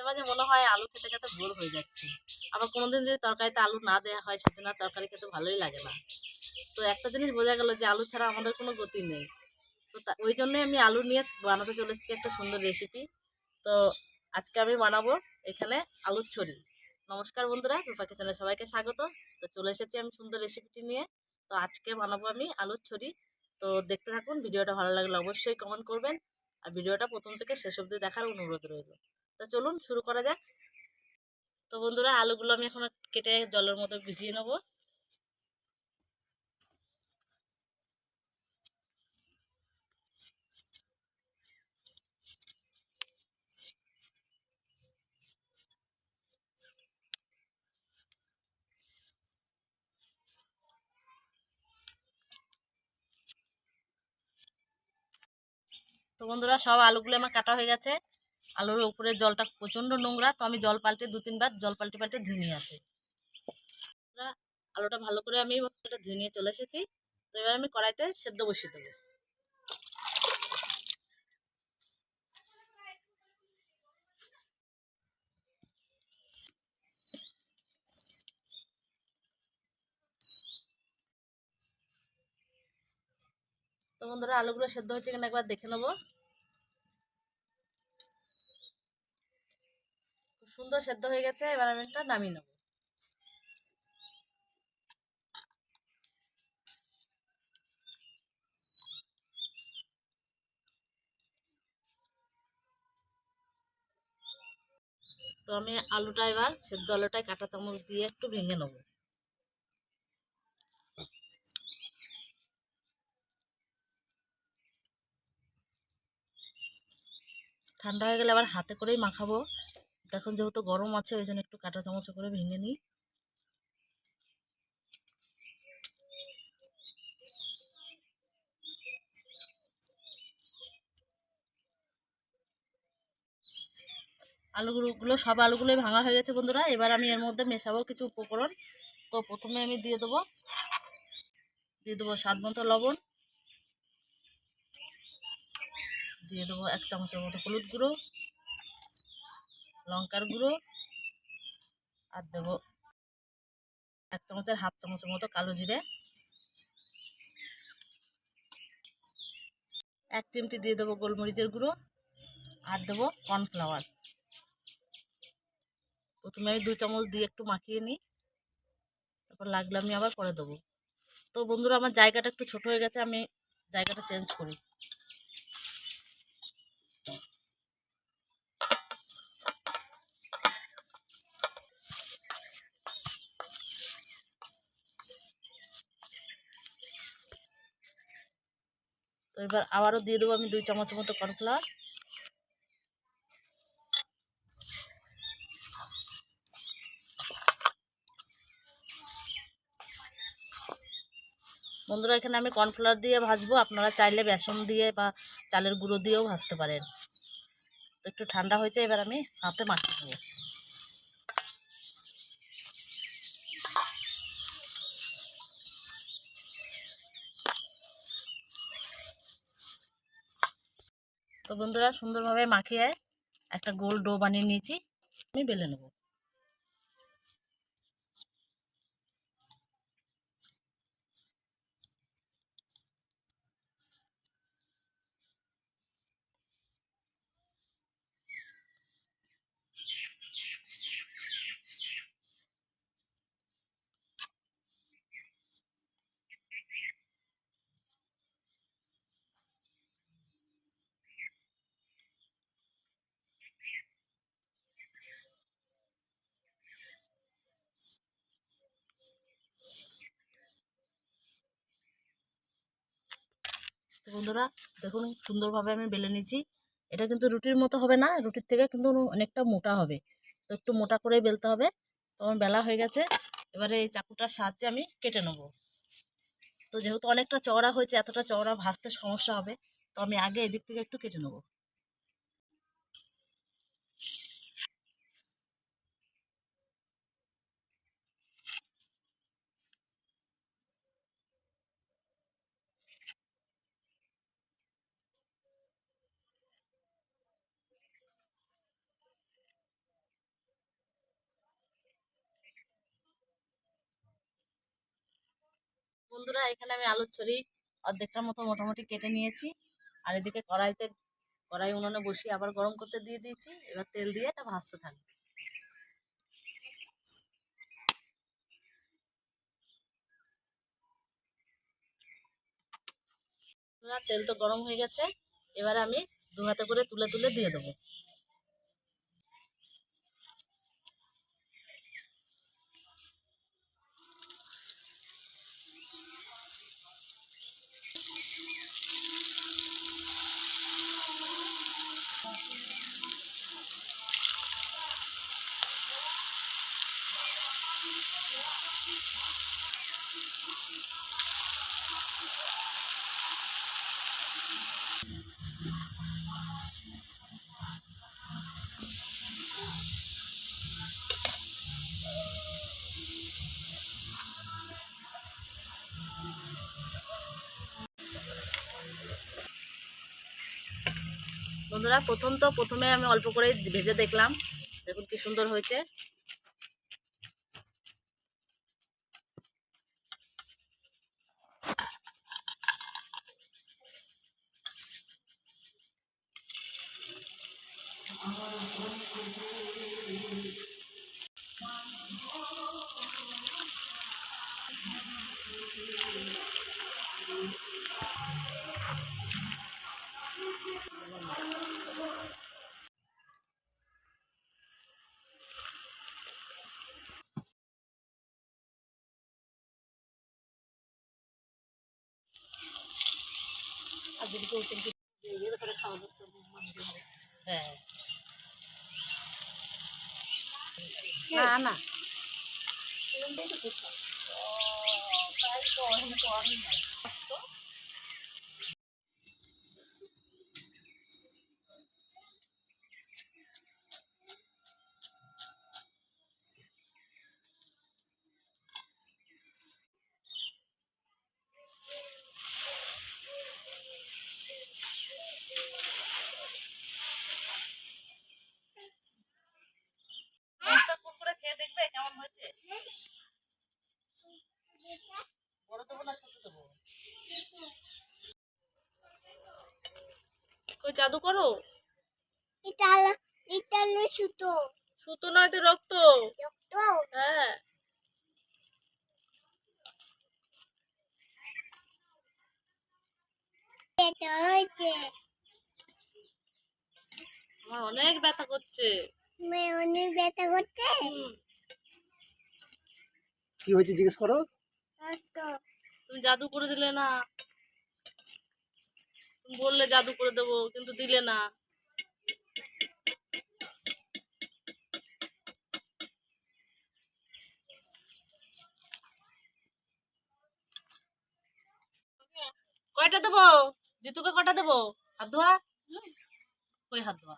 মাঝে মাঝে মনে হয় আলু খেতে খেতে ভোর হয়ে যাচ্ছে। আবার কোনোদিন যদি তরকারিতে আলু না দেওয়া হয়, সেদিন আর তরকারি খেতে ভালোই লাগে না। তো একটা জিনিস বোঝা গেল যে আলু ছাড়া আমাদের কোনো গতি নেই। তো ওই জন্যই আমি আলু নিয়ে বানাতে চলে এসেছি একটা সুন্দর রেসিপি তো আজকে আমি বানাবো এখানে আলুর ছড়ি। নমস্কার বন্ধুরা, রূপা কিচেনে সবাইকে স্বাগত। তো চলে এসেছি আমি সুন্দর রেসিপিটি নিয়ে। তো আজকে বানাবো আমি আলুর ছড়ি। তো দেখতে থাকুন, ভিডিওটা ভালো লাগলে অবশ্যই কমেন্ট করবেন। আর ভিডিওটা প্রথম থেকে শেষ অবধি দেখার অনুরোধ রইল। তো চলুন শুরু করা যাক। তো বন্ধুরা, আলুগুলো আমি এখন কেটে জলের মতো ভিজিয়ে নেব। তো বন্ধুরা, সব আলুগুলো আমার কাটা হয়ে গেছে। আলুর উপরে জলটা প্রচণ্ড নোংরা, তো আমি জল পাল্টে দু তিনবার জল পাল্টে পাল্টে ধুয়ে নিয়ে আসি। আলুটা ভালো করে আমি ধুয়ে নিয়ে চলে এসেছি, তো এবার আমি কড়াইতে সেদ্ধ বসিয়ে দেবো। তো বন্ধুরা, আলুগুলো সেদ্ধ হচ্ছে কিনা একবার দেখে নেব। সুন্দর সেদ্ধ হয়ে গেছে, এবার আমি এটা নামিয়ে নেব। তো আমি আলুটা এবার সেদ্ধ আলুটায় কাঁটা চামচ দিয়ে একটু ভেঙে নেব। ঠান্ডা হয়ে গেলে আবার হাতে করেই মাখাবো। এখন যেহেতু গরম আছে, ওই জন্য একটু কাঁটা চামচ করে ভেঙে নিই। আলুগুলো, সব আলুগুলোই ভাঙা হয়ে গেছে বন্ধুরা। এবার আমি এর মধ্যে মেশাবো কিছু উপকরণ। তো প্রথমে আমি দিয়ে দেবো দিয়ে দেবো স্বাদ মতো লবণ। দিয়ে দেবো এক চামচের মতো হলুদ গুঁড়ো। লঙ্কার গুঁড়ো আর দেবো এক চামচের হাফ চামচের মতো কালো জিরে। এক চিমটি দিয়ে দেবো গোলমরিচের গুঁড়ো আর দেবো কর্নফ্লাওয়ার। প্রথমে আমি দু চামচ দিয়ে একটু মাখিয়ে নিই, তারপর লাগলে আমি আবার করে দেবো। তো বন্ধুরা, আমার জায়গাটা একটু ছোট হয়ে গেছে, আমি জায়গাটা চেঞ্জ করি। এবার আবারও দিয়ে দেবো আমি দুই চামচের মতো কর্নফ্লাওয়ার। বন্ধুরা, এখানে আমি কর্নফ্লাওয়ার দিয়ে ভাজবো। আপনারা চাইলে বেসন দিয়ে বা চালের গুঁড়ো দিয়েও ভাজতে পারেন। তো একটু ঠান্ডা হয়েছে, এবার আমি হাতে মাখিয়ে দেবো তো বন্ধুরা সুন্দরভাবে মাখিয়ে একটা গোল ডো বানিয়ে নিয়েছি আমি বেলে নেব। বন্ধুরা, দেখুন সুন্দরভাবে আমি বেলে নিয়েছি। এটা কিন্তু রুটির মতো হবে না, রুটির থেকে কিন্তু অনেকটা মোটা হবে। তো একটু মোটা করে বেলতে হবে। তো বেলা হয়ে গেছে, এবারে এই চাকুটার সাহায্যে আমি কেটে নেব। তো যেহেতু অনেকটা চওড়া হয়েছে, এতটা চওড়া ভাজতে সমস্যা হবে, তো আমি আগে এদিক থেকে একটু কেটে নেব। বন্ধুরা, এখানে আমি আলুর ছড়ি অর্ধেকটার মতো মোটামুটি কেটে নিয়েছি। আর এদিকে কড়াইতে, কড়াই উনুনে বসিয়ে আবার গরম করতে দিয়ে দিয়েছি। এবার তেল দিয়ে এটা ভাজতে থাকবে। তেল তো গরম হয়ে গেছে। এবারে আমি দু হাতে করে তুলে তুলে দিয়ে দেবো। বন্ধুরা প্রথম তো প্রথমে আমি অল্প করে ভেজে দেখলাম। দেখুন কি সুন্দর হয়েছে। হ্যাঁ না না। একটা কুকুরে খেয়ে দেখবে কেমন হয়েছে বড় দেবো না ছোট দেবো? কই জাদু করো? এটা এটা হলো সুতো। সুতো নয় তো রক্ত। রক্ত? হ্যাঁ। এটা হয়েছে। আমার অনেক ব্যথা করছে। মেয়ে অনেক ব্যথা করছে? কি হয়েছে জিজ্ঞেস করো? তুমি জাদু করে দিলে না। তুমি বললে জাদু করে দেবো কিন্তু দিলে না। কয়টা দেবো? জিতুকে কটা দেবো? হাত ধোয়া? কই হাত ধোয়া?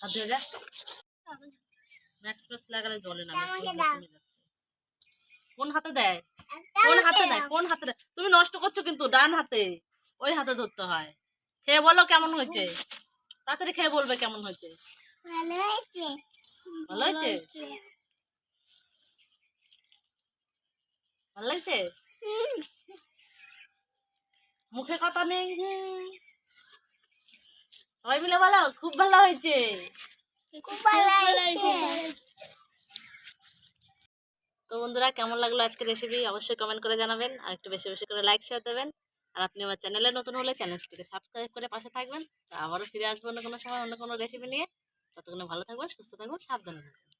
হাত ধুয়ে যা। ম্যাক্স প্লাস লাগালে জলে না আমাকে ম্যাক্স দাও। কমে যাচ্ছে। কোন হাতে দেয়? কোন হাতে দেয়। কোন হাতে দেয়? তুমি নষ্ট করছ কিন্তু ডান হাতে। ওই হাতে ধরতে হয়। খেয়ে বলো কেমন হয়েছে? তাড়াতাড়ি খেয়ে বলবে কেমন হয়েছে। ভালো হয়েছে। ভালো হয়েছে? ভালো লাগছে মুখে কথা নেই। সবাই মিলে বলো খুব ভালো হয়েছে। খুব ভালো হয়েছে। তো বন্ধুরা, কেমন লাগল আজকের রেসিপি অবশ্যই কমেন্ট করে জানাবেন। আর একটু বেশি বেশি করে লাইক শেয়ার দেবেন। আর আপনি আমার চ্যানেলে নতুন হলে চ্যানেলটিকে সাবস্ক্রাইব করে পাশে থাকবেন। তো আবারও ফিরে আসব অন্য কোনো সময় অন্য কোনো রেসিপি নিয়ে। ততক্ষণে ভালো থাকবেন, সুস্থ থাকবেন, সাবধানে থাকবেন।